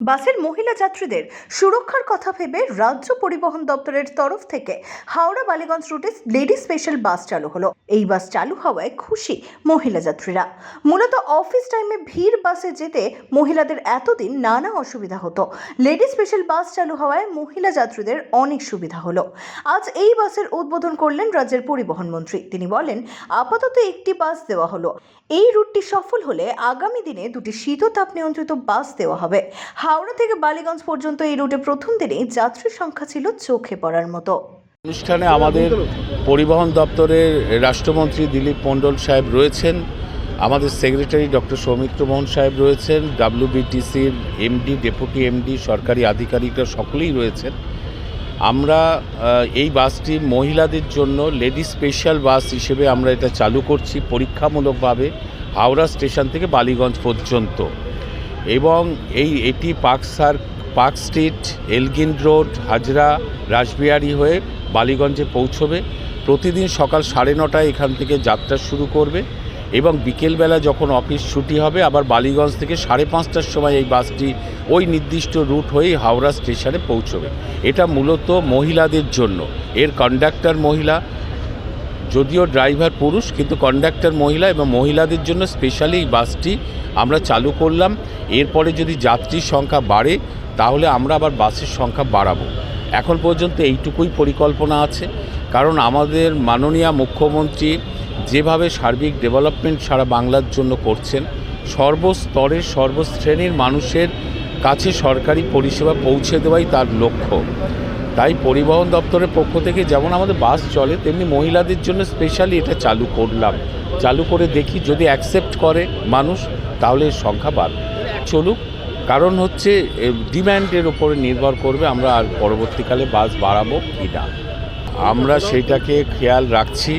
বাসের মহিলা যাত্রীদের সুরক্ষার কথা ভেবে রাজ্য পরিবহন দপ্তরের তরফ থেকে হাওড়া বালিগঞ্জ রুটে লেডি স্পেশাল বাস চালু হলো। এই বাস চালু হওয়ায় খুশি মহিলা যাত্রীরা। মূলত অফিস টাইমে ভিড় বাসে যেতে মহিলাদের এতদিন নানা অসুবিধা হতো। লেডি স্পেশাল বাস চালু হওয়ায় মহিলা যাত্রীদের অনেক সুবিধা হলো। আজ এই বাসের উদ্বোধন করলেন রাজ্যের পরিবহন মন্ত্রী। তিনি বলেন, আপাতত একটি বাস দেওয়া হলো। এই রুটটি সফল হলে আগামী দিনে দুটি শীততাপ নিয়ন্ত্রিত বাস দেওয়া হবে। হাওড়া থেকে বালিগঞ্জ পর্যন্ত এই রুটে প্রথম দিনেই যাত্রীর সংখ্যা ছিল চোখে পড়ার মতো। অনুষ্ঠানে আমাদের পরিবহন দপ্তরের রাষ্ট্রমন্ত্রী দিলীপ মণ্ডল সাহেব রয়েছেন, আমাদের সেক্রেটারি ডক্টর সৌমিত্র মোহন সাহেব রয়েছেন, ডাব্লিউবিটিসির এমডি, ডেপুটি এমডি, সরকারি আধিকারিকরা সকলেই রয়েছেন। আমরা এই বাসটি মহিলাদের জন্য লেডি স্পেশাল বাস হিসেবে আমরা এটা চালু করছি পরীক্ষামূলকভাবে হাওড়া স্টেশন থেকে বালিগঞ্জ পর্যন্ত। এবং এই, এটি পার্ক সার, park street, Elgin road, Hazra, Rashbehari হয়ে বালিগঞ্জে পৌঁছবে। প্রতিদিন সকাল সাড়ে নটায় এখান থেকে যাত্রা শুরু করবে এবং বিকেলবেলা যখন অফিস ছুটি হবে, আবার বালিগঞ্জ থেকে সাড়ে পাঁচটার সময় এই বাসটি ওই নির্দিষ্ট রুট হয়েই হাওড়া স্টেশনে পৌঁছবে। এটা মূলত মহিলাদের জন্য। এর কন্ডাক্টর মহিলা যদিও ড্রাইভার পুরুষ, কিন্তু কন্ডাক্টর মহিলা এবং মহিলাদের জন্য স্পেশালি এই বাসটি আমরা চালু করলাম। এরপরে যদি যাত্রীর সংখ্যা বাড়ে, তাহলে আমরা আবার বাসের সংখ্যা বাড়াবো। এখন পর্যন্ত এইটুকুই পরিকল্পনা আছে। কারণ আমাদের মাননীয় মুখ্যমন্ত্রী যেভাবে সার্বিক ডেভেলপমেন্ট সারা বাংলার জন্য করছেন, সর্বস্তরের, সর্বশ্রেণীর মানুষের কাছে সরকারি পরিষেবা পৌঁছে দেওয়াই তার লক্ষ্য। তাই পরিবহন দপ্তরের পক্ষ থেকে যেমন আমাদের বাস চলে, তেমনি মহিলাদের জন্য স্পেশালি এটা চালু করলাম। চালু করে দেখি যদি অ্যাকসেপ্ট করে মানুষ, তাহলে এর সংখ্যা বাড়বে। চলুক, কারণ হচ্ছে ডিম্যান্ডের ওপরে নির্ভর করবে আমরা আর পরবর্তীকালে বাস বাড়াবো কি না আমরা সেটাকে খেয়াল রাখছি।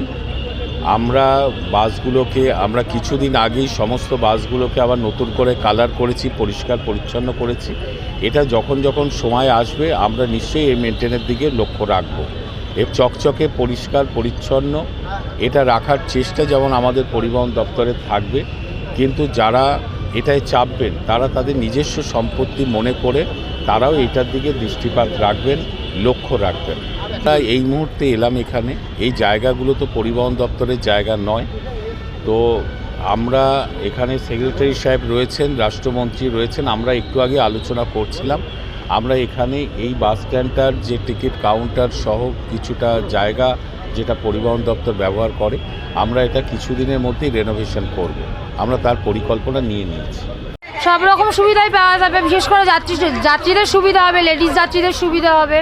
আমরা বাসগুলোকে, আমরা কিছুদিন আগেই সমস্ত বাসগুলোকে আবার নতুন করে কালার করেছি, পরিষ্কার, পরিচ্ছন্ন করেছি। এটা যখন যখন সময় আসবে, আমরা নিশ্চয়ই এই মেনটেনের দিকে লক্ষ্য রাখব। এর চকচকে, পরিষ্কার, পরিচ্ছন্ন, এটা রাখার চেষ্টা যেমন আমাদের পরিবহন দপ্তরে থাকবে, কিন্তু যারা এটায় চাপবেন, তারা তাদের নিজস্ব সম্পত্তি মনে করে তারাও এটার দিকে দৃষ্টিপাত রাখবেন, লক্ষ্য রাখবেন। তাই এই মুহূর্তে এলাম এখানে। এই জায়গাগুলো তো পরিবহন দপ্তরের জায়গা নয়। তো আমরা এখানে সেক্রেটারি সাহেব রয়েছেন রাষ্ট্রমন্ত্রী রয়েছেন আমরা একটু আগে আলোচনা করছিলাম। আমরা এখানে এই বাস স্ট্যান্ডটার যে টিকিট কাউন্টার সহ কিছুটা জায়গা যেটা পরিবহন দপ্তর ব্যবহার করে আমরা এটা কিছুদিনের মধ্যেই রেনোভেশন করব। আমরা তার পরিকল্পনা নিয়ে নিয়েছি। সব রকম সুবিধাই পাওয়া যাবে বিশেষ করে যাত্রী যাত্রীদের সুবিধা হবে লেডিস যাত্রীদের সুবিধা হবে।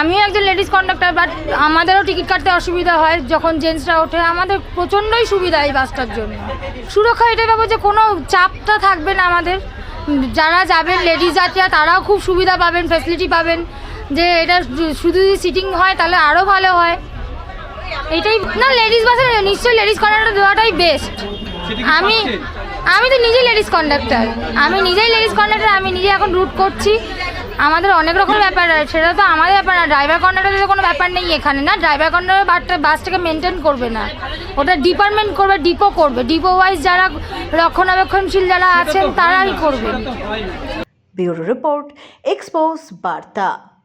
আমিও একজন লেডিস কন্ডাক্টর বাট আমাদেরও টিকিট কাটতে অসুবিধা হয় যখন জেন্টসরা ওঠে। আমাদের প্রচণ্ডই সুবিধা এই বাসটার জন্য। সুরক্ষা এটাই পাবো যে কোনো চাপটা থাকবে না আমাদের। যারা যাবেন লেডিস যাত্রীরা তারাও খুব সুবিধা পাবেন ফেসিলিটি পাবেন। যে এটা শুধু যদি সিটিং হয় তাহলে আরও ভালো হয়। এটাই না লেডিস বাসে নিশ্চয়ই লেডিস কন্ডাক্টর দেওয়াটাই বেস্ট আমি আমি তো নিজেই লেডিস কন্ডাক্টর আমি নিজেই লেডিস কন্ডাক্টর আমি নিজে এখন রুট করছি। আমাদের অনেক রকম ব্যাপার আছে সেটা তো আমাদের ব্যাপার না। ড্রাইভার কন্ডাক্টরের কোনো ব্যাপার নেই এখানে না। ড্রাইভার কন্ডাক্টর বাসটা বাসটাকে মেনটেন করবে না। ওটা ডিপার্টমেন্ট করবে ডিপো করবে। ডিপো ওয়াইজ যারা রক্ষণাবেক্ষণশীল যারা আছেন তারাই করবে। ব্যুরো রিপোর্ট এক্সপোজ বার্তা।